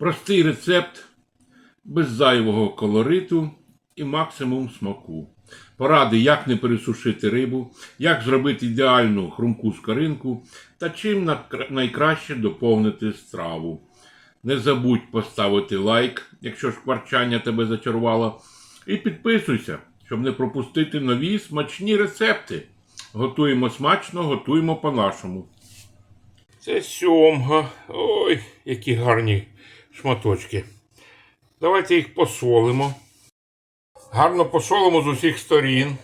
Простий рецепт без зайвого колориту і максимум смаку. Поради, як не пересушити рибу, як зробити ідеальну хрумку скоринку та чим найкраще доповнити страву. Не забудь поставити лайк, якщо шкварчання тебе зачарувало, і підписуйся, щоб не пропустити нові смачні рецепти. Готуємо смачно, готуємо по-нашому. Це сьомга. Ой, які гарні шматочки. Давайте їх посолимо. Гарно посолимо з усіх сторін.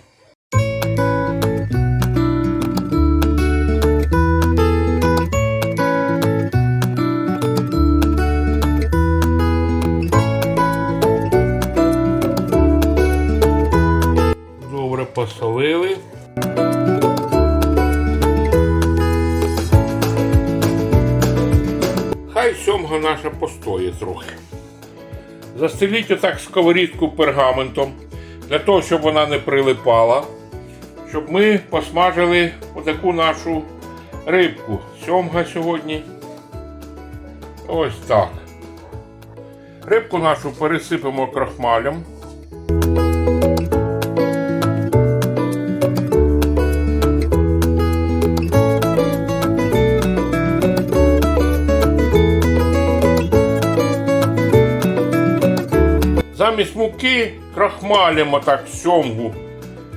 Добре посолили. Хай наша постоє трохи. Застеліть отак сковорідку пергаментом, для того, щоб вона не прилипала, щоб ми посмажили отаку нашу рибку. Сьомга сьогодні. Ось так. Рибку нашу пересипемо крахмалем. Замість муки крахмалем отак сьомгу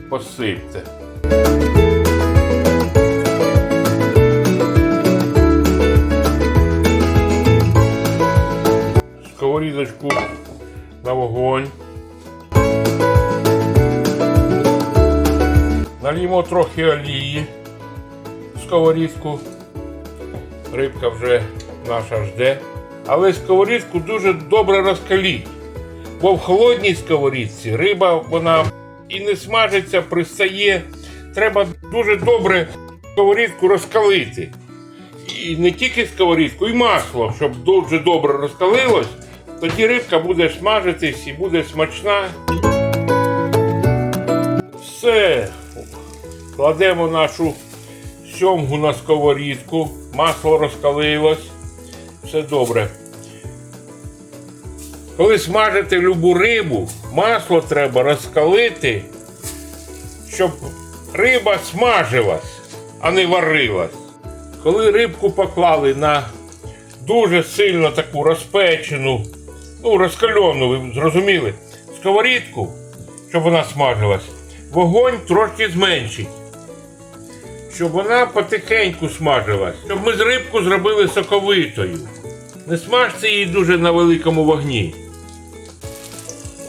посипте. Сковорідочку на вогонь. Нальємо трохи олії в сковорідку. Рибка вже наша жде. Але сковорідку дуже добре розкаліть. Бо в холодній сковорідці риба вона і не смажиться, пристає. Треба дуже добре сковорідку розкалити. І не тільки сковорідку, і масло, щоб дуже добре розкалилось, тоді рибка буде смажитись і буде смачна. Все. Кладемо нашу сьомгу на сковорідку, масло розкалилось. Все добре. Коли смажите любу рибу, масло треба розкалити, щоб риба смажилась, а не варилась. Коли рибку поклали на дуже сильно таку розпечену, ну, розкальону, ви зрозуміли, сковорідку, щоб вона смажилась, вогонь трошки зменшить. Щоб вона потихеньку смажилась, щоб ми з рибку зробили соковитою. Не смажте її дуже на великому вогні.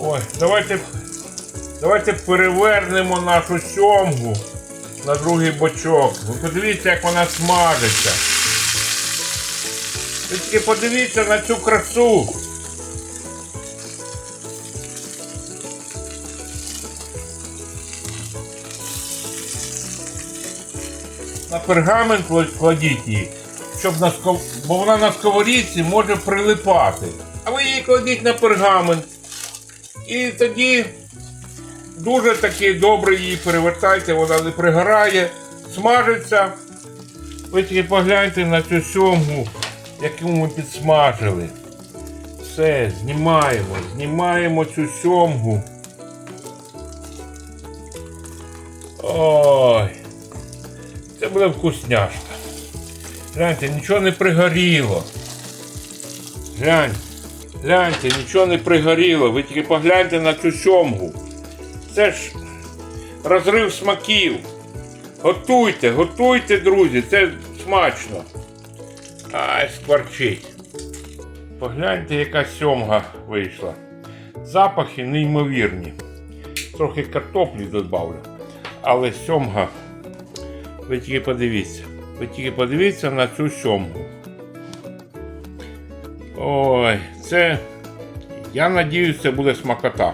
Ой, давайте, давайте перевернемо нашу сьомгу на другий бочок. Ви подивіться, як вона смажиться. Тільки подивіться на цю красу. На пергамент кладіть її, щоб на сков... бо вона на сковорідці може прилипати. А ви її кладіть на пергамент. І тоді дуже таки добре її перевертайте, вона не пригорає, смажиться. Ви тільки погляньте на цю сьомгу, яку ми підсмажили. Все, знімаємо, знімаємо цю сьомгу. Ой, це буде вкусняшка. Гляньте, нічого не пригоріло. Гляньте. Гляньте, нічого не пригоріло, ви тільки погляньте на цю сьомгу. Це ж розрив смаків. Готуйте, готуйте, друзі, це смачно. Ай, скворчить. Погляньте, яка сьомга вийшла. Запахи неймовірні. Трохи картоплі додавлю. Але сьомга, ви тільки подивіться. Ви тільки подивіться на цю сьомгу. Ой, це. Я надіюсь, це буде смакота.